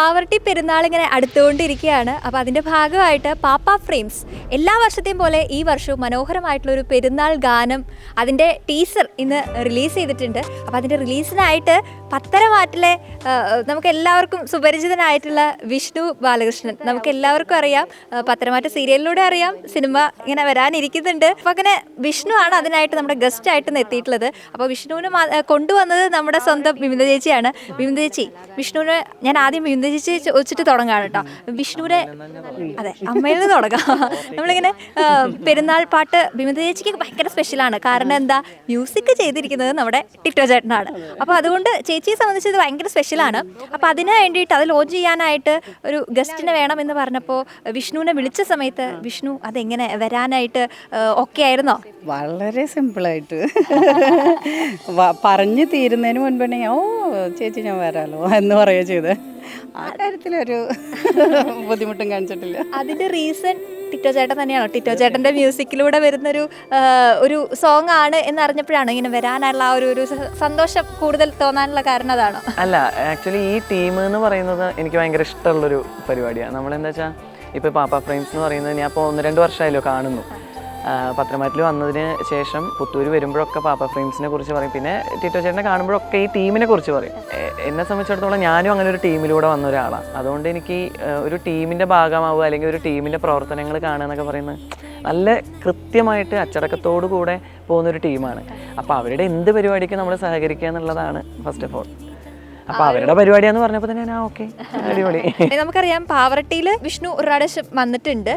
പാവർട്ടി പെരുന്നാൾ ഇങ്ങനെ അടുത്തുകൊണ്ടിരിക്കുകയാണ്. അപ്പോൾ അതിന്റെ ഭാഗമായിട്ട് പാപ്പ ഫ്രെയിംസ് എല്ലാ വർഷത്തെയും പോലെ ഈ വർഷവും മനോഹരമായിട്ടുള്ള ഒരു പെരുന്നാൾ ഗാനം അതിന്റെ ടീസർ ഇന്ന് റിലീസ് ചെയ്തിട്ടുണ്ട്. അപ്പോൾ അതിന്റെ റിലീസിനായിട്ട് പത്തരമാറ്റിലെ നമുക്ക് എല്ലാവർക്കും സുപരിചിതനായിട്ടുള്ള വിഷ്ണു ബാലകൃഷ്ണൻ. നമുക്ക് എല്ലാവർക്കും അറിയാം പത്തരമാറ്റ സീരിയലിലൂടെ അറിയാം. സിനിമ ഇങ്ങനെ വരാനിരിക്കുന്നുണ്ട്. അപ്പോൾ അങ്ങനെ വിഷ്ണു ആണ് അതിനായിട്ട് നമ്മുടെ ഗസ്റ്റ് ആയിട്ട് എത്തിയിട്ടുള്ളത്. അപ്പോൾ വിഷ്ണുവിന് കൊണ്ടുവന്നത് നമ്മുടെ സ്വന്തം വിമിത ചേച്ചിയാണ്. വിമിത ചേച്ചി വിഷ്ണുവിനെ ഞാൻ ആദ്യം വിമിത ചേച്ചി വെച്ചിട്ട് തുടങ്ങാണ് കേട്ടോ. വിഷ്ണുവിനെ അതെ അമ്മയിൽ നിന്ന് തുടങ്ങാം. നമ്മളിങ്ങനെ പെരുന്നാൾ പാട്ട് വിമിത ചേച്ചിക്ക് ഭയങ്കര സ്പെഷ്യലാണ് കാരണം എന്താ മ്യൂസിക് ചെയ്തിരിക്കുന്നത് നമ്മുടെ ടിറ്റോ ചേട്ടനാണ്. അപ്പോൾ അതുകൊണ്ട് ചേച്ചിയെ സംബന്ധിച്ച് ഇത് ഭയങ്കര സ്പെഷ്യലാണ് അപ്പോൾ അതിന് വേണ്ടിയിട്ട് അത് ലോഞ്ച് ചെയ്യാനായിട്ട് ഒരു ഗസ്റ്റിനെ വേണമെന്ന് പറഞ്ഞപ്പോൾ വിഷ്ണുവിനെ വിളിച്ച സമയത്ത് വിഷ്ണു അതെങ്ങനെ വരാനായിട്ട് ഓക്കെ ആയിരുന്നോ? വളരെ സിമ്പിളായിട്ട് പറഞ്ഞു തീരുന്നതിന് മുൻപ് തന്നെ ഓ ചേച്ചി ഞാൻ വരാലോ എന്ന് പറയുക ചെയ്ത് ആ കാര്യത്തിലൊരു ബുദ്ധിമുട്ടും കാണിച്ചിട്ടില്ല. അതിന്റെ റീസൺ ടിറ്റോ ചേട്ടൻ തന്നെയാണ്? ടിറ്റോ ചേട്ടന്റെ മ്യൂസിക്കിലൂടെ വരുന്നൊരു ഒരു സോങ് ആണ് എന്നറിഞ്ഞപ്പോഴാണ് ഇങ്ങനെ വരാനുള്ള ആ ഒരു ഒരു സന്തോഷം കൂടുതൽ തോന്നാനുള്ള കാരണം അതാണോ? അല്ല ആക്ച്വലി ഈ ടീം എന്ന് പറയുന്നത് എനിക്ക് ഭയങ്കര ഇഷ്ടമുള്ളൊരു പരിപാടിയാണ് നമ്മളെന്താ വെച്ചാൽ ഇപ്പോൾ പാപ്പ ഫ്രെയിംസ് എന്ന് പറയുന്നത് ഞാൻ ഇപ്പോൾ ഒന്ന് രണ്ട് വർഷമായല്ലോ കാണുന്നു. പത്രമാറ്റിൽ വന്നതിന് ശേഷം പുത്തൂർ വരുമ്പോഴൊക്കെ പാപ്പ ഫ്രെയിംസിനെ കുറിച്ച് പറയും. പിന്നെ ടിറ്റോ ചേട്ടനെ കാണുമ്പോഴൊക്കെ ഈ ടീമിനെ കുറിച്ച് പറയും. എന്നെ സംബന്ധിച്ചിടത്തോളം ഞാനും അങ്ങനെ ഒരു ടീമിലൂടെ വന്ന ഒരാളാണ് അതുകൊണ്ട് എനിക്ക് ഒരു ടീമിന്റെ ഭാഗമാവുക അല്ലെങ്കിൽ ഒരു ടീമിന്റെ പ്രവർത്തനങ്ങൾ കാണുക എന്നൊക്കെ പറയുന്നത് നല്ല കൃത്യമായിട്ട് അച്ചടക്കത്തോടു കൂടെ പോകുന്നൊരു ടീമാണ് അപ്പോൾ അവരുടെ എന്ത് പരിപാടിക്കും നമ്മൾ സഹകരിക്കുക എന്നുള്ളതാണ് ഫസ്റ്റ് ഓഫ് ഓൾ അപ്പോൾ അവരുടെ പരിപാടിയാന്ന് പറഞ്ഞപ്പോ തന്നെ ഞാൻ ഓക്കെ. അടിപൊളി. നമുക്കറിയാം പാവറട്ടിയിൽ വിഷ്ണു ഒരു പ്രാവശ്യം വന്നിട്ടുണ്ട്.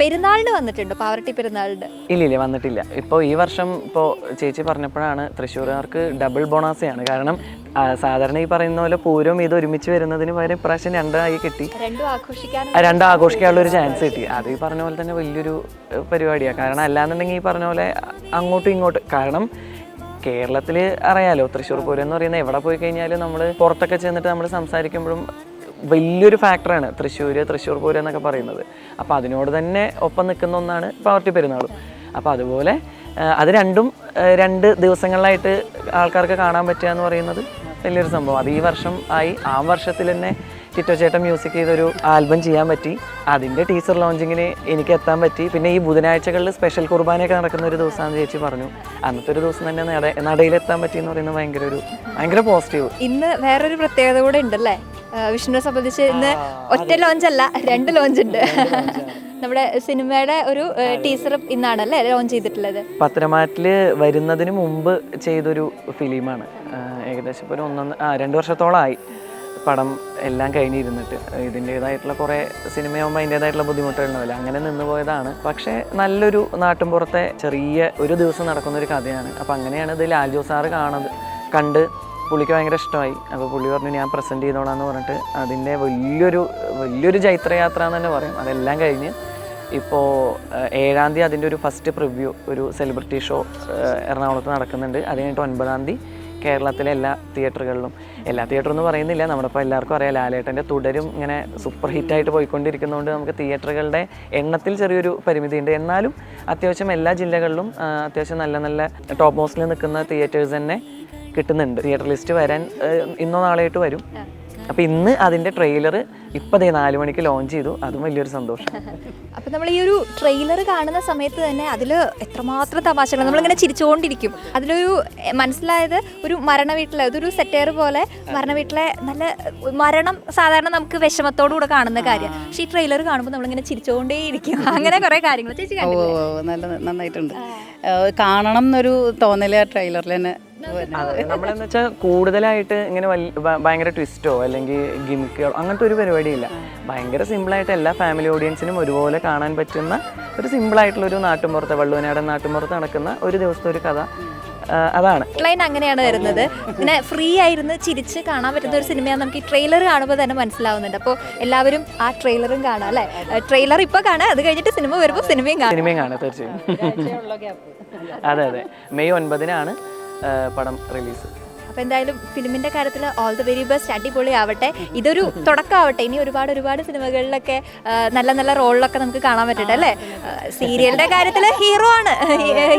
പെരുന്നാളിന് വന്നിട്ടുണ്ട് പാവറട്ടി പെരുന്നാളിന് ഇല്ല ഇല്ല വന്നിട്ടില്ല. ഇപ്പോൾ ഈ വർഷം ഇപ്പോൾ ചേച്ചി പറഞ്ഞപ്പോഴാണ് തൃശ്ശൂർകാർക്ക് ഡബിൾ ബോണാസയാണ്. കാരണം സാധാരണ ഈ പറയുന്ന പോലെ പൂരം ഇത് ഒരുമിച്ച് വരുന്നതിന് പകരം ഇപ്രാവശ്യം രണ്ടായി കിട്ടി. രണ്ടും ആഘോഷിക്കാൻ ആ രണ്ടും ആഘോഷിക്കാനുള്ള ഒരു ചാൻസ് കിട്ടി. അത് ഈ പറഞ്ഞ പോലെ തന്നെ വലിയൊരു പരിപാടിയാണ് കാരണം അല്ലാന്നുണ്ടെങ്കിൽ ഈ പറഞ്ഞ പോലെ അങ്ങോട്ടും ഇങ്ങോട്ടും. കാരണം കേരളത്തിൽ അറിയാലോ തൃശ്ശൂർ പൂരം എന്ന് പറയുന്നത്. എവിടെ പോയി കഴിഞ്ഞാലും നമ്മൾ പുറത്തൊക്കെ ചെന്നിട്ട് നമ്മൾ സംസാരിക്കുമ്പോഴും വലിയൊരു ഫാക്ടറാണ് തൃശ്ശൂർ തൃശ്ശൂർ പൂരം എന്നൊക്കെ പറയുന്നത്. അപ്പോൾ അതിനോട് തന്നെ ഒപ്പം നിൽക്കുന്ന ഒന്നാണ് പാർട്ടി പെരുന്നാളും. അപ്പോൾ അതുപോലെ അത് രണ്ടും രണ്ട് ദിവസങ്ങളിലായിട്ട് ആൾക്കാർക്ക് കാണാൻ പറ്റുക എന്ന് പറയുന്നത് വലിയൊരു സംഭവം. അത് ഈ വർഷം ആയി. ആ വർഷത്തിൽ തന്നെ ടിറ്റോ ചേട്ടൻ മ്യൂസിക് ചെയ്തൊരു ആൽബം ചെയ്യാൻ പറ്റി. അതിന്റെ ടീച്ചർ ലോഞ്ചിങ്ങിന് എനിക്ക് എത്താൻ പറ്റി. പിന്നെ ഈ ബുധനാഴ്ചകളിൽ സ്പെഷ്യൽ കുർബാനയൊക്കെ നടക്കുന്ന ഒരു ദിവസമാണെന്ന് ചേച്ചി പറഞ്ഞു. അന്നത്തെ ഒരു ദിവസം തന്നെ നട നടയിലെത്താൻ പറ്റി എന്ന് പറയുന്നത് ഭയങ്കര ഒരു ഭയങ്കര പോസിറ്റീവ് ഇന്ന് വേറൊരു പ്രത്യേകത കൂടെ ഉണ്ടല്ലേ? വിഷ്ണുവിനെ സംബന്ധിച്ച് ഇന്ന് ഒറ്റ ലോഞ്ച് അല്ല രണ്ട് ലോഞ്ച് ഉണ്ട്. നമ്മുടെ സിനിമയുടെ ഒരു ടീസർ ഇന്നാണ് അല്ലേ ലോഞ്ച് ചെയ്തിട്ടുള്ളത്? പത്തനമാറ്റിൽ വരുന്നതിന് മുമ്പ് ചെയ്തൊരു ഫിലിമാണ് ഏകദേശം ഇപ്പോൾ ഒരു ഒന്നൊന്ന് ആ രണ്ട് വർഷത്തോളമായി പടം എല്ലാം കഴിഞ്ഞിരുന്നിട്ട് ഇതിന്റേതായിട്ടുള്ള കുറേ സിനിമയാകുമ്പോൾ അതിന്റേതായിട്ടുള്ള ബുദ്ധിമുട്ടുകളുണ്ടാവില്ല. അങ്ങനെ നിന്ന് പോയതാണ്. പക്ഷേ നല്ലൊരു നാട്ടിൻപുറത്തെ ചെറിയ ഒരു ദിവസം നടക്കുന്ന ഒരു കഥയാണ്. അപ്പോൾ അങ്ങനെയാണ് ഇത് ലാൽജോ സാറ് കാണുന്നത്. കണ്ട് പുള്ളിക്ക് ഭയങ്കര ഇഷ്ടമായി. അപ്പോൾ പുള്ളി പറഞ്ഞു ഞാൻ പ്രസന്റ് ചെയ്തോളാം എന്ന് പറഞ്ഞിട്ട് അതിന്റെ വലിയൊരു വലിയൊരു ജൈത്രയാത്ര എന്ന് തന്നെ പറയും. അതെല്ലാം കഴിഞ്ഞ് ഇപ്പോൾ ഏഴാം തീയതി അതിന്റെ ഒരു ഫസ്റ്റ് പ്രിവ്യൂ ഒരു സെലിബ്രിറ്റി ഷോ എറണാകുളത്ത് നടക്കുന്നുണ്ട്. അത് കഴിഞ്ഞിട്ട് ഒൻപതാം തീയതി കേരളത്തിലെ എല്ലാ തിയേറ്ററുകളിലും. എല്ലാ തിയേറ്റർ എന്ന് പറയുന്നില്ല. നമ്മുടെ ഇപ്പോൾ എല്ലാവർക്കും അറിയാം ലാലേട്ടന്റെ തുടരും ഇങ്ങനെ സൂപ്പർ ഹിറ്റായിട്ട് പോയിക്കൊണ്ടിരിക്കുന്നതുകൊണ്ട് നമുക്ക് തിയേറ്ററുകളുടെ എണ്ണത്തിൽ ചെറിയൊരു പരിമിതിയുണ്ട്. എന്നാലും അത്യാവശ്യം എല്ലാ ജില്ലകളിലും അത്യാവശ്യം നല്ല നല്ല ടോപ്പ് മോസ്റ്റിൽ നിൽക്കുന്ന തിയേറ്റേഴ്സ് തന്നെ കിട്ടുന്നുണ്ട്. തിയേറ്റർ ലിസ്റ്റ് വരാൻ ഇന്നോ നാളെയായിട്ട് വരും. അപ്പോൾ ഇന്ന് അതിന്റെ ട്രെയിലർ ഇപ്പോൾ ദേ നാല് മണിക്ക് ലോഞ്ച് ചെയ്തു. അതും വലിയൊരു സന്തോഷം. അപ്പം നമ്മൾ ഈ ഒരു ട്രെയിലർ കാണുന്ന സമയത്ത് തന്നെ അതിൽ എത്രമാത്രം തമാശകൾ നമ്മളിങ്ങനെ ചിരിച്ചുകൊണ്ടിരിക്കും അതിലൊരു മനസ്സിലായത് ഒരു മരണ വീട്ടിലെ അതൊരു സെറ്റേർ പോലെ മരണ വീട്ടിലെ നല്ല മരണം സാധാരണ നമുക്ക് വിഷമത്തോടു കൂടെ കാണുന്ന കാര്യം. പക്ഷെ ഈ ട്രെയിലർ കാണുമ്പോൾ നമ്മളിങ്ങനെ ചിരിച്ചുകൊണ്ടേയിരിക്കും അങ്ങനെ കുറേ കാര്യങ്ങൾ ചേച്ചി നല്ല നന്നായിട്ടുണ്ട്. കാണണം എന്നൊരു തോന്നൽ ആ ട്രെയിലറിൽ തന്നെ. അതെ. നമ്മളെന്ന് വെച്ചാൽ കൂടുതലായിട്ട് ഇങ്ങനെ ഭയങ്കര ട്വിസ്റ്റോ അല്ലെങ്കിൽ ഗിമിക്കോ അങ്ങനത്തെ ഒരു പരിപാടിയില്ല. ഭയങ്കര സിമ്പിളായിട്ട് എല്ലാ ഫാമിലി ഓഡിയൻസിനും ഒരുപോലെ കാണാൻ പറ്റുന്ന ഒരു സിമ്പിളായിട്ടുള്ള ഒരു നാട്ടുമ്പുറത്തെ വള്ളുവനാടൻ നാട്ടുമ്പുറത്ത് നടക്കുന്ന ഒരു ദിവസത്തെ ഒരു കഥ അതാണ്. ലൈൻ അങ്ങനെയാണ് വരുന്നത്. പിന്നെ ഫ്രീ ആയിരുന്ന് ചിരിച്ച് കാണാൻ പറ്റുന്ന ഒരു സിനിമയാണ് നമുക്ക് ഈ ട്രെയിലർ കാണുമ്പോൾ തന്നെ മനസ്സിലാവുന്നുണ്ട്. അപ്പോൾ എല്ലാവരും ആ ട്രെയിലറും കാണാം അല്ലേ? ട്രെയിലർ ഇപ്പോൾ കാണാം. അത് കഴിഞ്ഞിട്ട് സിനിമ വരുമ്പോൾ സിനിമയും കാണാം. സിനിമയും കാണാം തീർച്ചയായും. അതെ അതെ. മെയ് ഒൻപതിനാണ് പടം റിലീസ്. അപ്പോൾ എന്തായാലും ഫിലിമിന്റെ കാര്യത്തിൽ ഓൾ ദ വെരി ബെസ്റ്റ് അടിപൊളി ആവട്ടെ ഇതൊരു തുടക്കമാവട്ടെ. ഇനി ഒരുപാട് ഒരുപാട് സിനിമകളിലൊക്കെ നല്ല നല്ല റോളിലൊക്കെ നമുക്ക് കാണാൻ പറ്റട്ടെ അല്ലേ? സീരിയലിന്റെ കാര്യത്തിൽ ഹീറോ ആണ്.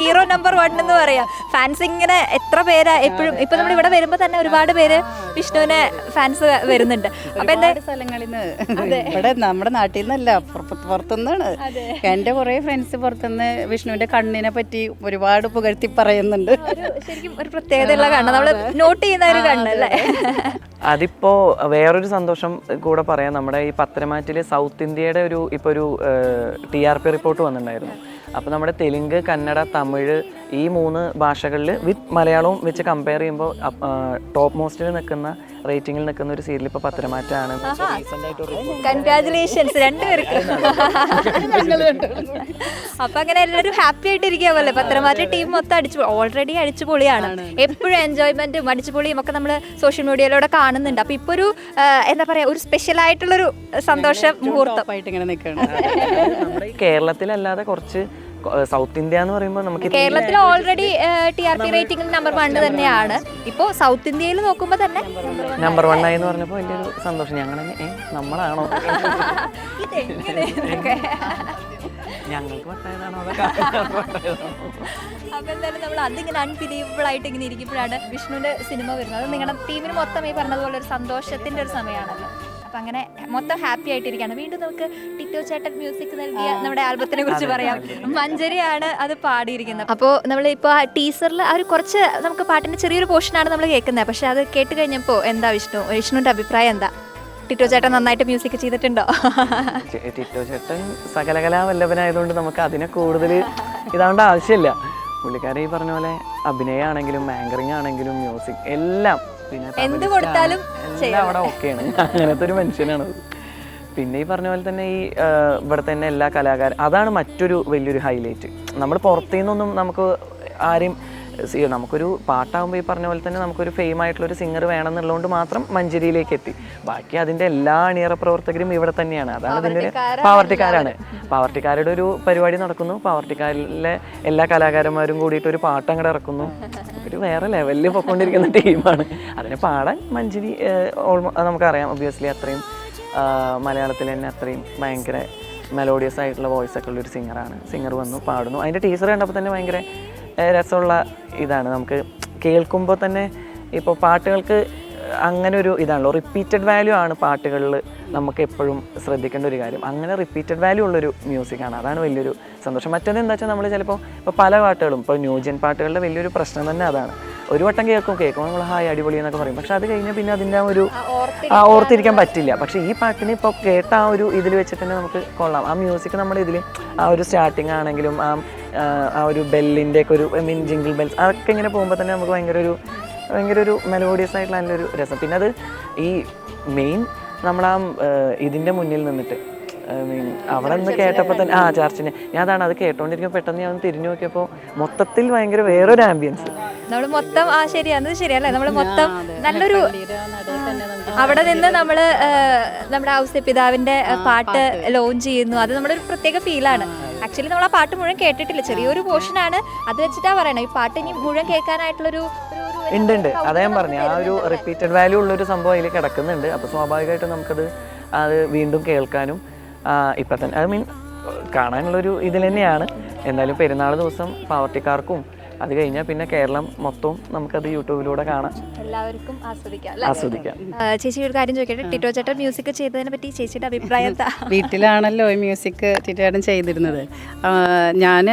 ഹീറോ നമ്പർ വൺ എന്ന് പറയാം. ഫാൻസ് ഇങ്ങനെ എത്ര പേരാ എപ്പോഴും ഇപ്പം നമ്മൾ ഇവിടെ വരുമ്പോൾ തന്നെ ഒരുപാട് പേര് വിഷ്ണുവിനെ ഫാൻസ് വരുന്നുണ്ട്. അപ്പം എന്താ ഒരുപാട് സ്ഥലങ്ങളിൽ നിന്ന് ഇവിടെ നമ്മുടെ നാട്ടിൽ നിന്നല്ല പുറത്ത് പുറത്തുനിന്നാണ്. എന്റെ കുറേ ഫ്രണ്ട്സ് പുറത്തുനിന്ന് വിഷ്ണുവിന്റെ കണ്ണിനെ പറ്റി ഒരുപാട് പുകഴ്ത്തി പറയുന്നുണ്ട്. ശരിക്കും ഒരു പ്രത്യേകതയുള്ള കണ്ണ്. നമ്മൾ നോട്ട് ചെയ്യുന്ന ഒരു അതിപ്പോ വേറൊരു സന്തോഷം കൂടെ പറയാം. നമ്മുടെ ഈ പത്രമാറ്റിലെ സൗത്ത് ഇന്ത്യയുടെ ഒരു ഇപ്പൊ ഒരു ടി ആർ പി റിപ്പോർട്ട് വന്നിട്ടുണ്ടായിരുന്നു. അപ്പോൾ നമ്മുടെ തെലുങ്ക് കന്നഡ തമിഴ് ഈ മൂന്ന് ഭാഷകളിൽ വിത്ത് മലയാളവും വെച്ച് കമ്പയർ ചെയ്യുമ്പോൾ ടോപ്പ് മോസ്റ്റിൽ നിൽക്കുന്ന റേറ്റിംഗിൽ നിൽക്കുന്ന ഒരു സീരിയൽ ഇപ്പോൾ പത്രമാറ്റാണ് റീസെന്റ് ആയിട്ട് ഒരു കൺഗ്രാചുലേഷൻസ് രണ്ടുപേർക്ക്. അപ്പൊ അങ്ങനെ എല്ലാവരും ഹാപ്പി ആയിട്ട് ഇരിക്കാവല്ലേ പത്രമാറ്റ ടീം മൊത്തം അടിച്ചു ഓൾറെഡി അടിച്ചു പൊളിയാണ് എപ്പോഴും എൻജോയ്മെന്റും അടിച്ചുപൊളിയും ഒക്കെ നമ്മൾ സോഷ്യൽ മീഡിയയിലൂടെ കാണുന്നുണ്ട്. അപ്പൊ ഇപ്പൊ ഒരു എന്താ പറയാ ഒരു സ്പെഷ്യൽ ആയിട്ടുള്ളൊരു സന്തോഷം മുഹൂർത്തം. കേരളത്തിലല്ലാതെ കുറച്ച് സൗത്ത് ഇന്ത്യ എന്ന് പറയുമ്പോൾ നമുക്ക് കേരളത്തിൽ already T R P rating number one തന്നെയാണ്. ഇപ്പോൾ സൗത്ത് ഇന്ത്യയിൽ നോക്കുമ്പോൾ തന്നെ നമ്പർ വൺ ആയി എന്ന് പറഞ്ഞപ്പോൾ വലിയൊരു സന്തോഷം. ഞങ്ങൾ നമ്മളാണോ. ഞങ്ങൾക്ക് അപ്പൊ എന്തായാലും നമ്മൾ അതിങ്ങനെ അൺബിലീവബിൾ ആയിട്ട് ഇങ്ങനെ ഇരിക്കുമ്പോഴാണ് വിഷ്ണുവിന്റെ സിനിമ വരുന്നത്. നിങ്ങളുടെ ടീമിന് മൊത്തം ഈ പറഞ്ഞതുപോലെ ഒരു സന്തോഷത്തിന്റെ ഒരു സമയമാണല്ലോ. അപ്പൊ അങ്ങനെ മൊത്തം ഹാപ്പി ആയിട്ടിരിക്കുകയാണ്. വീണ്ടും നമുക്ക് ടിറ്റോ ചേട്ടൻ മ്യൂസിക് നൽകിയ നമ്മുടെ ആൽബത്തിനെ കുറിച്ച് പറയാം. മഞ്ചരിയാണ് അത് പാടിയിരിക്കുന്നത്. അപ്പോൾ നമ്മൾ ഇപ്പോൾ ആ ടീസറിൽ ആ ഒരു കുറച്ച് നമുക്ക് പാട്ടിന്റെ ചെറിയൊരു പോർഷനാണ് നമ്മൾ കേൾക്കുന്നത്. പക്ഷേ അത് കേട്ട് കഴിഞ്ഞപ്പോൾ എന്താ വിഷ്ണു? വിഷ്ണുവിന്റെ അഭിപ്രായം എന്താ? ടിറ്റോ ചേട്ടൻ നന്നായിട്ട് മ്യൂസിക് ചെയ്തിട്ടുണ്ടോ? ടിറ്റോ ചേട്ടൻ സകലകലാ വല്ലഭനായതുകൊണ്ട് നമുക്ക് അതിനെ കൂടുതൽ ഇതാവേണ്ട ആവശ്യമില്ല. പുള്ളിക്കാരെ ഈ പറഞ്ഞ പോലെ അഭിനയമാണെങ്കിലും ആങ്കറിങ് ആണെങ്കിലും മ്യൂസിക് എല്ലാം പിന്നെ എന്ത് കൊടുത്താലും. എല്ലാം അവിടെ ഓക്കെയാണ് അങ്ങനത്തെ ഒരു മനുഷ്യനാണ് പിന്നെ ഈ പറഞ്ഞ പോലെ തന്നെ ഈ ഇവിടെ തന്നെ എല്ലാ കലാകാരും അതാണ് മറ്റൊരു വലിയൊരു ഹൈലൈറ്റ് നമ്മൾ പുറത്തു നിന്നൊന്നും നമുക്ക് ആരെയും നമുക്കൊരു പാട്ടാകുമ്പോൾ ഈ പറഞ്ഞ പോലെ തന്നെ നമുക്കൊരു ഫെയിം ആയിട്ടുള്ള ഒരു സിംഗർ വേണം എന്നുള്ളതുകൊണ്ട് മാത്രം മഞ്ചേരിയിലേക്ക് എത്തി ബാക്കി അതിന്റെ എല്ലാ അണിയറ പ്രവർത്തകരും ഇവിടെ തന്നെയാണ്. അതാണ് അതിന്റെ ഒരു പാവർട്ടിക്കാരാണ് പാവർട്ടിക്കാരുടെ ഒരു പരിപാടി നടക്കുന്നു. പാവർട്ടിക്കാരിലെ എല്ലാ കലാകാരന്മാരും കൂടിയിട്ട് ഒരു പാട്ട് അങ്ങോട്ട് ഇറക്കുന്നു. ഒരു വേറെ ലെവലിൽ പൊക്കൊണ്ടിരിക്കുന്ന ടീമാണ് അതിനെ പാടാൻ മഞ്ചേരി ഓൾമോ നമുക്കറിയാം ഒബ്വിയസ്ലി അത്രയും മലയാളത്തിൽ തന്നെ അത്രയും ഭയങ്കര മെലോഡിയസ് ആയിട്ടുള്ള വോയിസ് ഒക്കെ ഉള്ളൊരു സിംഗറാണ് സിംഗർ വന്നു പാടുന്നു. അതിന്റെ ടീച്ചർ കണ്ടപ്പോൾ തന്നെ ഭയങ്കര രസമുള്ള ഇതാണ്. നമുക്ക് കേൾക്കുമ്പോൾ തന്നെ ഇപ്പോൾ പാട്ടുകൾക്ക് അങ്ങനെ ഒരു ഇതാണല്ലോ. റിപ്പീറ്റഡ് വാല്യൂ ആണ് പാട്ടുകളിൽ നമുക്ക് എപ്പോഴും ശ്രദ്ധിക്കേണ്ട ഒരു കാര്യം. അങ്ങനെ റിപ്പീറ്റഡ് വാല്യൂ ഉള്ളൊരു മ്യൂസിക്കാണ് അതാണ് വലിയൊരു സന്തോഷം. മറ്റൊന്ന് എന്താ വെച്ചാൽ നമ്മൾ ചിലപ്പോൾ ഇപ്പോൾ പല പാട്ടുകളും ഇപ്പോൾ ന്യൂജൻ പാട്ടുകളുടെ വലിയൊരു പ്രശ്നം തന്നെ അതാണ്. ഒരു വട്ടം കേൾക്കും കേൾക്കുമ്പോൾ നമ്മൾ ഹായ് അടിപൊളി എന്നൊക്കെ പറയും. പക്ഷെ അത് കഴിഞ്ഞാൽ പിന്നെ അതിന്റെ ആ ഒരു ആ ഓർത്തിരിക്കാൻ പറ്റില്ല. പക്ഷേ ഈ പാട്ടിന് ഇപ്പോൾ കേട്ട ആ ഒരു ഇതിൽ വെച്ചിട്ട് തന്നെ നമുക്ക് കൊള്ളാം. ആ മ്യൂസിക് നമ്മുടെ ഇതിൽ ആ ഒരു സ്റ്റാർട്ടിങ് ആണെങ്കിലും ആ ആ, ഒരു ബെല്ലിന്റെ ഒക്കെ ഒരു ഐ മീൻ ജിങ്കിൾ ബെൽസ് അതൊക്കെ ഇങ്ങനെ പോകുമ്പോൾ തന്നെ നമുക്ക് ഭയങ്കര ഒരു ഭയങ്കര ഒരു മെലോഡിയസ് ആയിട്ടുള്ള നല്ലൊരു രസം. പിന്നെ അത് ഈ മെയിൻ നമ്മളാ ഇതിന്റെ മുന്നിൽ നിന്നിട്ട് ഐ മീൻ അവിടെ നിന്ന് കേട്ടപ്പോൾ തന്നെ ആ ചർച്ചിന്. ഞാൻ അതാണ് അത് കേട്ടോണ്ടിരിക്കുമ്പോൾ പെട്ടെന്ന് ഞാൻ തിരിഞ്ഞു നോക്കിയപ്പോൾ മൊത്തത്തിൽ ഭയങ്കര വേറൊരു ആംബിയൻസ് നമ്മൾ മൊത്തം ആ ശരിയാണ് അത് ശരിയല്ലേ? നമ്മൾ മൊത്തം നല്ലൊരു അവിടെ നിന്ന് നമ്മൾ നമ്മുടെ ഔസ്യ പിതാവിന്റെ പാട്ട് ലോഞ്ച് ചെയ്യുന്നു. അത് നമ്മുടെ ഒരു പ്രത്യേക ഫീലാണ് ആക്ച്വലി നമ്മൾ ആ പാട്ട് മുഴുവൻ കേട്ടിട്ടില്ല. ചെറിയൊരു പോർഷൻ ആണ്. അത് വെച്ചിട്ടാ പറയണത് ഈ പാട്ട് ഇനി മുഴുവൻ കേൾക്കാനായിട്ടുള്ളൊരു ഉണ്ട് ഉണ്ട്. അതാ ഞാൻ പറഞ്ഞു. ആ ഒരു റിപ്പീറ്റഡ് വാല്യൂ ഉള്ള ഒരു സംഭവം അതിൽ കിടക്കുന്നുണ്ട്. അപ്പോൾ സ്വാഭാവികമായിട്ടും നമുക്കത് അത് വീണ്ടും കേൾക്കാനും ഇപ്പം തന്നെ ഐ മീൻ കാണാനുള്ളൊരു ഇതിൽ തന്നെയാണ്. എന്തായാലും പെരുന്നാൾ ദിവസം പാവർട്ടിക്കാർക്കും അത് കഴിഞ്ഞാൽ പിന്നെ കേരളം മൊത്തവും നമുക്കത് യൂട്യൂബിലൂടെ കാണാം. എല്ലാവർക്കും ആസ്വദിക്കാം അല്ലേ? ആസ്വദിക്കാം. ചേച്ചി ഒരു കാര്യം ചോദിക്കട്ടെ? ടിറ്റോ ചേട്ടൻ മ്യൂസിക് ചെയ്തതിനെ പറ്റി ചേച്ചിയുടെ അഭിപ്രായം വീട്ടിലാണല്ലോ ഈ മ്യൂസിക് ടിറ്റോ ചേട്ടൻ ചെയ്തിരുന്നത്. ഞാൻ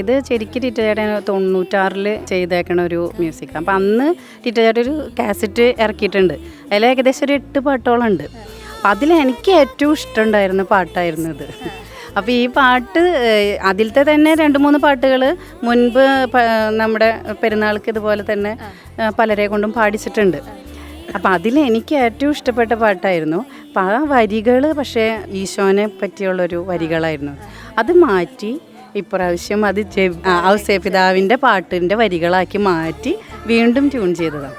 ഇത് ശരിക്കും ടിറ്റേടൻ തൊണ്ണൂറ്റാറിൽ ചെയ്തേക്കണ ഒരു മ്യൂസിക് അപ്പം അന്ന് ടിറ്റേടൻ ഒരു കാസറ്റ് ഇറക്കിയിട്ടുണ്ട്. അതിൽ ഏകദേശം ഒരു എട്ട് പാട്ടോളം ഉണ്ട് അതിൽ എനിക്ക് ഏറ്റവും ഇഷ്ടമുണ്ടായിരുന്ന പാട്ടായിരുന്നു ഇത്. അപ്പോൾ ഈ പാട്ട് അതിലത്തെ തന്നെ രണ്ട് മൂന്ന് പാട്ടുകൾ മുൻപ് നമ്മുടെ പെരുന്നാൾക്ക് ഇതുപോലെ തന്നെ പലരെ കൊണ്ടും പാടിച്ചിട്ടുണ്ട്. അപ്പം അതിൽ എനിക്ക് ഏറ്റവും ഇഷ്ടപ്പെട്ട പാട്ടായിരുന്നു. അപ്പം ആ വരികൾ പക്ഷേ ഈശോനെ പറ്റിയുള്ളൊരു വരികളായിരുന്നു. അത് മാറ്റി ഇപ്രാവശ്യം അത് ഔസേ പിതാവിന്റെ പാട്ടിന്റെ വരികളാക്കി മാറ്റി വീണ്ടും ട്യൂൺ ചെയ്തതാണ്.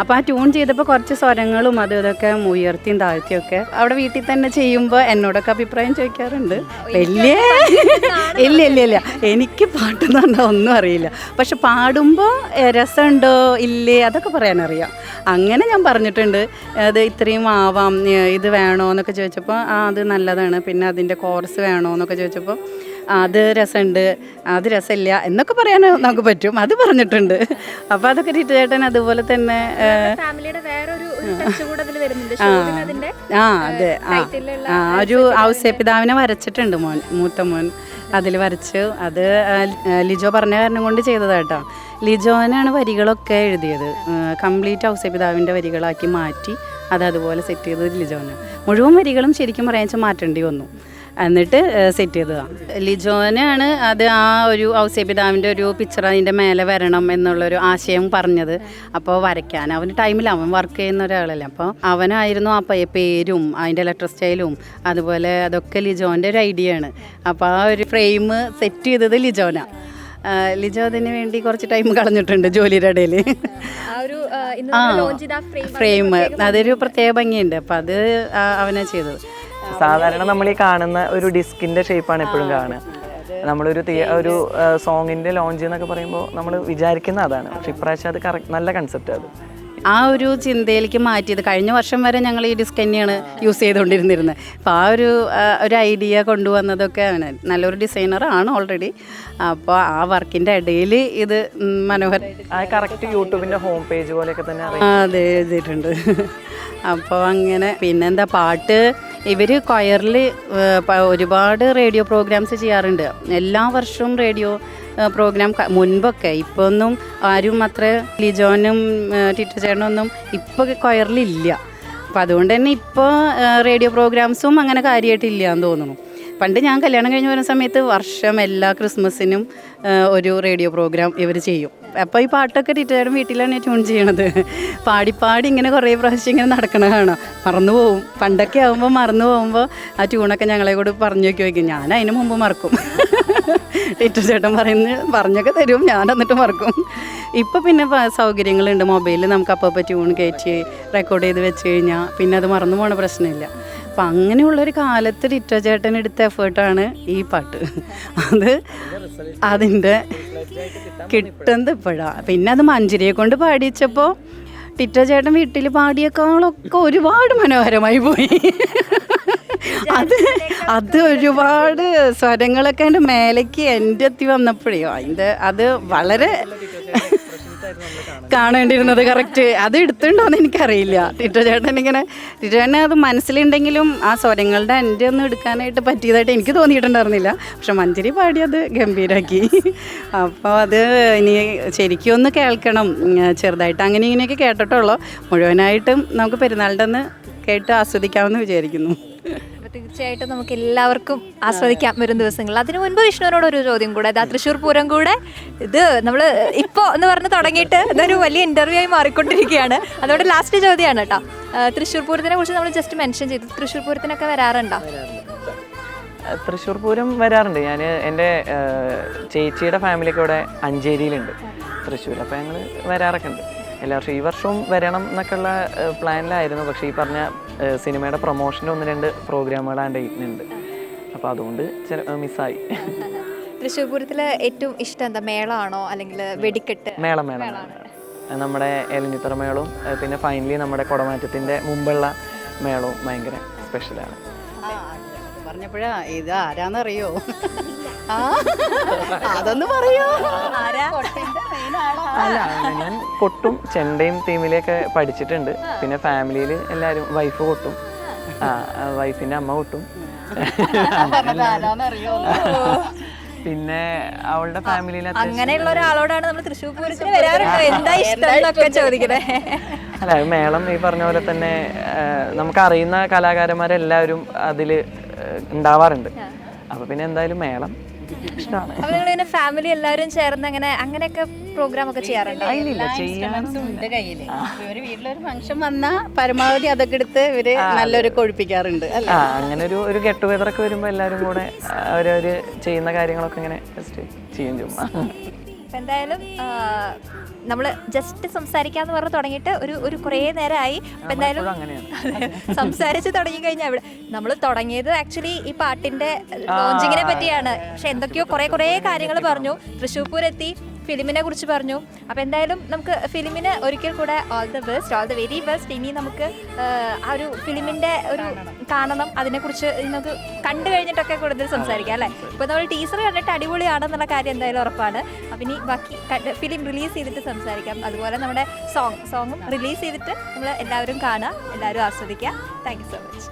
അപ്പോൾ ആ ട്യൂൺ ചെയ്തപ്പോൾ കുറച്ച് സ്വരങ്ങളും അതും ഇതൊക്കെ ഉയർത്തിയും താഴ്ത്തിയൊക്കെ അവിടെ വീട്ടിൽ തന്നെ ചെയ്യുമ്പോൾ എന്നോടൊക്കെ അഭിപ്രായം ചോദിക്കാറുണ്ട്. വലിയ ഇല്ല ഇല്ല ഇല്ല. എനിക്ക് പാട്ടെന്ന് പറഞ്ഞാൽ ഒന്നും അറിയില്ല. പക്ഷെ പാടുമ്പോൾ രസമുണ്ടോ? ഇല്ലേ? അതൊക്കെ പറയാനറിയാം. അങ്ങനെ ഞാൻ പറഞ്ഞിട്ടുണ്ട്. അത് ഇത്രയും ആവാം ഇത് വേണോ എന്നൊക്കെ ചോദിച്ചപ്പോൾ ആ അത് നല്ലതാണ്. പിന്നെ അതിന്റെ കോഴ്സ് വേണോ എന്നൊക്കെ ചോദിച്ചപ്പോൾ അത് രസമുണ്ട് അത് രസമില്ല എന്നൊക്കെ പറയാൻ നമുക്ക് പറ്റും. അത് പറഞ്ഞിട്ടുണ്ട്. അപ്പോൾ അതൊക്കെ ചേട്ടൻ അതുപോലെ തന്നെ ആ. അതെ. ആ. ആ ഒരു ഔസേപിതാവിനെ വരച്ചിട്ടുണ്ട് മോൻ മൂത്ത മോൻ. അതിൽ വരച്ചു. അത് ലിജോ പറഞ്ഞ കാരണം കൊണ്ട് ചെയ്തതാട്ടോ. ലിജോനാണ് വരികളൊക്കെ എഴുതിയത്. കംപ്ലീറ്റ് ഔസേപിതാവിന്റെ വരികളാക്കി മാറ്റി അത് അതുപോലെ സെറ്റ് ചെയ്തത് ലിജോന് മുഴുവൻ വരികളും ശരിക്കും പറയാൻ വെച്ചാൽ മാറ്റേണ്ടി വന്നു. എന്നിട്ട് സെറ്റ് ചെയ്തതാണ് ലിജോനാണ് അത് ആ ഒരു ഔസേപിതാവിന്റെ ഒരു പിക്ചർ അതിന്റെ മേലെ വരണം എന്നുള്ളൊരു ആശയം പറഞ്ഞത്. അപ്പോൾ വരയ്ക്കാൻ അവന് ടൈമിൽ അവൻ വർക്ക് ചെയ്യുന്ന ഒരാളല്ലേ. അപ്പോൾ അവനായിരുന്നു ആ പേരും അതിന്റെ ലെറ്റർ സ്റ്റൈലും അതുപോലെ അതൊക്കെ ലിജോന്റെ ഒരു ഐഡിയ ആണ്. അപ്പോൾ ആ ഒരു ഫ്രെയിം സെറ്റ് ചെയ്തത് ലിജോനാണ് ലിജോ അതിന് വേണ്ടി കുറച്ച് ടൈം കളഞ്ഞിട്ടുണ്ട് ജോലിയുടെ ഇടയിൽ. ആ ഫ്രെയിം അതൊരു പ്രത്യേക ഭംഗിയുണ്ട്. അപ്പം അത് അവനാ ചെയ്തത്. സാധാരണ നമ്മൾ ഈ കാണുന്ന ഒരു ഡിസ്കിന്റെ ഷേപ്പാണ് എപ്പോഴും കാണുക. നമ്മളൊരു ഒരു സോങ്ങിന്റെ ലോഞ്ച് എന്നൊക്കെ പറയുമ്പോൾ നമ്മൾ വിചാരിക്കുന്ന അതാണ്. പക്ഷെ ഇപ്രാവശ്യം അത് കറക്റ്റ് നല്ല കൺസെപ്റ്റ് അത്. ആ ഒരു ചിന്തയിലേക്ക് മാറ്റിയത് കഴിഞ്ഞ വർഷം വരെ ഞങ്ങൾ ഈ ഡിസ്ക് തന്നെയാണ് യൂസ് ചെയ്തുകൊണ്ടിരുന്നിരുന്നത്. അപ്പോൾ ആ ഒരു ഒരു ഐഡിയ കൊണ്ടുവന്നതൊക്കെ അവന് നല്ലൊരു ആണ് ഓൾറെഡി അപ്പോൾ ആ വർക്കിന്റെ ഇടയിൽ ഇത് മനോഹര കറക്റ്റ് യൂട്യൂബിന്റെ ഹോം പേജ് പോലെയൊക്കെ തന്നെ അതെ ചെയ്തിട്ടുണ്ട് അപ്പോൾ അങ്ങനെ പിന്നെന്താ പാട്ട് ഇവർ കൊയറിൽ ഒരുപാട് റേഡിയോ പ്രോഗ്രാംസ് ചെയ്യാറുണ്ട്. എല്ലാ വർഷവും റേഡിയോ പ്രോഗ്രാം മുൻപൊക്കെ. ഇപ്പോൾ ഒന്നും ആരും അത്ര ലിജോനും ടിറ്റ ചേട്ടനൊന്നും ഇപ്പോൾ കൊയറിലില്ല. അപ്പോൾ അതുകൊണ്ട് തന്നെ ഇപ്പോൾ റേഡിയോ പ്രോഗ്രാംസും അങ്ങനെ കാര്യമായിട്ടില്ല എന്ന് തോന്നുന്നു. പണ്ട് ഞാൻ കല്യാണം കഴിഞ്ഞ് വരുന്ന സമയത്ത് വർഷം എല്ലാ ക്രിസ്മസിനും ഒരു റേഡിയോ പ്രോഗ്രാം ഇവർ ചെയ്യും. അപ്പോൾ ഈ പാട്ടൊക്കെ ടീച്ചറും വീട്ടിലാണ് ഞാൻ ട്യൂൺ ചെയ്യണത്. പാടിപ്പാടി പാടി ഇങ്ങനെ കുറേ പ്രാവശ്യം ഇങ്ങനെ നടക്കണ കാണാം. മറന്നു പോവും. പണ്ടൊക്കെ ആകുമ്പോൾ മറന്നു പോകുമ്പോൾ ആ ട്യൂണൊക്കെ ഞങ്ങളെ കൂടെ പറഞ്ഞു നോക്കി വയ്ക്കും. ഞാൻ അതിന് മുമ്പ് മറക്കും. ടീച്ചർ ചേട്ടൻ പറയുന്ന പറഞ്ഞൊക്കെ തരും. ഞാൻ എന്നിട്ട് മറക്കും. ഇപ്പോൾ പിന്നെ സൗകര്യങ്ങളുണ്ട്. മൊബൈലിൽ നമുക്ക് അപ്പോൾ ട്യൂൺ കയറ്റി റെക്കോർഡ് ചെയ്ത് വെച്ച് കഴിഞ്ഞാൽ പിന്നെ അത് മറന്നു പോണ പ്രശ്നമില്ല. അപ്പം അങ്ങനെയുള്ളൊരു കാലത്ത് ടിറ്റോ ചേട്ടൻ എടുത്ത എഫേർട്ടാണ് ഈ പാട്ട്. അത് അതിന്റെ കിട്ടുന്നത് ഇപ്പോഴാണ് പിന്നെ അത് മഞ്ചരിയെ കൊണ്ട് പാടിച്ചപ്പോൾ ടിറ്റോ ചേട്ടൻ വീട്ടിൽ പാടിയേക്കാളൊക്കെ ഒരുപാട് മനോഹരമായി പോയി. അത് അത് ഒരുപാട് സ്വരങ്ങളൊക്കെ എന്റെ മേലേക്ക് എന്റെ എത്തി വന്നപ്പോഴേ അതിന്റെ അത് വളരെ കാണേണ്ടിയിരുന്നത് കറക്റ്റ് അത് എടുത്തുണ്ടോയെന്ന് എനിക്കറിയില്ല. ടിറ്റോ ചേട്ടൻ ഇങ്ങനെ ടിറ്റോ ചേട്ടൻ അത് മനസ്സിലുണ്ടെങ്കിലും ആ സ്വരങ്ങളുടെ എന്റെ ഒന്നും എടുക്കാനായിട്ട് പറ്റിയതായിട്ട് എനിക്ക് തോന്നിയിട്ടുണ്ടായിരുന്നില്ല. പക്ഷെ മഞ്ചരി പാടി അത് ഗംഭീരാക്കി. അപ്പോൾ അത് ഇനി ശരിക്കും ഒന്ന് കേൾക്കണം. ചെറുതായിട്ട് അങ്ങനെ ഇങ്ങനെയൊക്കെ കേട്ടിട്ടുള്ളൂ. മുഴുവനായിട്ടും നമുക്ക് പെരുന്നാളിന്റെ ഒന്ന് കേട്ട് ആസ്വദിക്കാമെന്ന് വിചാരിക്കുന്നു. തീർച്ചയായിട്ടും നമുക്ക് എല്ലാവർക്കും ആസ്വദിക്കാം വരും ദിവസങ്ങളിൽ. അതിനു മുൻപ് വിഷ്ണുവിനോട് ഒരു ചോദ്യം കൂടെ ഇതാ തൃശ്ശൂർ പൂരം കൂടെ ഇത് നമ്മൾ ഇപ്പോൾ എന്ന് പറഞ്ഞ് തുടങ്ങിയിട്ട് ഇതൊരു വലിയ ഇന്റർവ്യൂ ആയി മാറിക്കൊണ്ടിരിക്കുകയാണ്. അതുകൊണ്ട് ലാസ്റ്റ് ചോദ്യമാണ് കേട്ടോ തൃശ്ശൂർ പൂരത്തിനെ കുറിച്ച് നമ്മൾ ജസ്റ്റ് മെൻഷൻ ചെയ്തു. തൃശ്ശൂർ പൂരത്തിനൊക്കെ വരാറുണ്ടോ? തൃശ്ശൂർ പൂരം വരാറുണ്ട്. ഞാൻ എന്റെ ചേച്ചിയുടെ ഫാമിലിയൊക്കെ ഇവിടെ അഞ്ചേരിയിലുണ്ട്. തൃശ്ശൂർ. അപ്പോൾ ഞങ്ങൾ വരാറൊക്കെ ഉണ്ട്. എല്ലാ വർഷവും ഈ വർഷവും വരണം എന്നൊക്കെയുള്ള പ്ലാനിലായിരുന്നു. പക്ഷേ ഈ പറഞ്ഞ സിനിമയുടെ പ്രൊമോഷന്റെ ഒന്ന് രണ്ട് പ്രോഗ്രാമുകൾ ആ ഡേറ്റിനുണ്ട് അപ്പോൾ അതുകൊണ്ട് ചില മിസ്സായി. തൃശ്ശൂർ പൂരത്തിലെ ഏറ്റവും ഇഷ്ടം എന്താ? മേളമാണോ അല്ലെങ്കിൽ വെടിക്കെട്ട്? മേളം മേളം. നമ്മുടെ എലഞ്ഞിത്തറ മേളവും പിന്നെ ഫൈനലി നമ്മുടെ കുടമാറ്റത്തിന്റെ മുമ്പുള്ള മേളവും ഭയങ്കര സ്പെഷ്യലാണ് പറഞ്ഞപ്പോഴാ ഇത് ആരാന്നറിയോ? ആ അതൊന്ന് പറയോ? അല്ല ഞാൻ കൊട്ടും ചെണ്ടയും തീമിലൊക്കെ പഠിച്ചിട്ടുണ്ട്. പിന്നെ ഫാമിലിയിൽ എല്ലാവരും വൈഫ് കൊട്ടും. ആ വൈഫിന്റെ അമ്മ കൊട്ടും. പിന്നെ അവളുടെ ഫാമിലിയിൽ അങ്ങനെയുള്ള ഒരാളോടാണ് നമ്മൾ തൃശ്ശൂർ പൂരത്തിന് വരാറുണ്ട്? എന്താ ഇഷ്ടം ചോദിക്കണേ. അല്ല മേളം ഈ പറഞ്ഞ പോലെ തന്നെ നമുക്കറിയുന്ന നമുക്ക് അറിയുന്ന കലാകാരന്മാരെല്ലാവരും അതിൽ ഉണ്ടാവാറുണ്ട് അപ്പൊ പിന്നെ എന്തായാലും മേളം. ഇഷ്ടമാണ്. അപ്പൊ നിങ്ങൾ ഇങ്ങനെ ഫാമിലി എല്ലാവരും ചേർന്ന് അങ്ങനെ അങ്ങനെയൊക്കെ പ്രോഗ്രാം ഒക്കെ ചെയ്യാറുണ്ട്? അതിലില്ല ചെയ്യാൻ ഉണ്ട് കയ്യിൽ. ഇവർ വീട്ടിലൊരു ഫംഗ്ഷൻ വന്നാ പരമാവധി അതൊക്കെ എടുത്ത് ഇവർ നല്ലൊരു കൊഴിപ്പിക്കാറുണ്ട് അല്ലേ? ആ അങ്ങനെ ഒരു ഒരു ഗെറ്റ് ടുഗദർ ഒക്കെ വരുമ്പോൾ എല്ലാവരും കൂടെ അവരവർ ചെയ്യുന്ന കാര്യങ്ങളൊക്കെ ഇങ്ങനെ ജസ്റ്റ് ചെയ്യും. ചുമ്മാ അപ്പം എന്തായാലും നമ്മൾ ജസ്റ്റ് സംസാരിക്കാന്ന് പറഞ്ഞ് തുടങ്ങിയിട്ട് ഒരു ഒരു കുറേ നേരമായി. അപ്പം എന്തായാലും സംസാരിച്ച് തുടങ്ങി കഴിഞ്ഞാൽ ഇവിടെ നമ്മൾ തുടങ്ങിയത് ആക്ച്വലി ഈ പാട്ടിന്റെ ലോഞ്ചിങ്ങിനെ പറ്റിയാണ്. പക്ഷെ എന്തൊക്കെയോ കുറേ കുറേ കാര്യങ്ങൾ പറഞ്ഞു. തൃശ്ശൂർ പൂരെത്തി ഫിലിമിനെ കുറിച്ച് പറഞ്ഞു. അപ്പോൾ എന്തായാലും നമുക്ക് ഫിലിമിന് ഒരിക്കൽ കൂടെ all the best all the very best ഇനി നമുക്ക് ആ ഒരു ഫിലിമിന്റെ ഒരു കാണണം. അതിനെക്കുറിച്ച് നമുക്ക് കണ്ടു കഴിഞ്ഞിട്ടൊക്കെ കൂടുതൽ സംസാരിക്കാം അല്ലേ? ഇപ്പോൾ നമ്മൾ ടീച്ചർ കണ്ടിട്ട് അടിപൊളിയാണെന്നുള്ള കാര്യം എന്തായാലും ഉറപ്പാണ്. അപ്പം ഇനി ബാക്കി ഫിലിം റിലീസ് ചെയ്തിട്ട് സംസാരിക്കാം. അതുപോലെ നമ്മുടെ സോങ് സോങ്ങും റിലീസ് ചെയ്തിട്ട് നമ്മൾ എല്ലാവരും കാണുക എല്ലാവരും ആസ്വദിക്കുക താങ്ക് സോ മച്ച്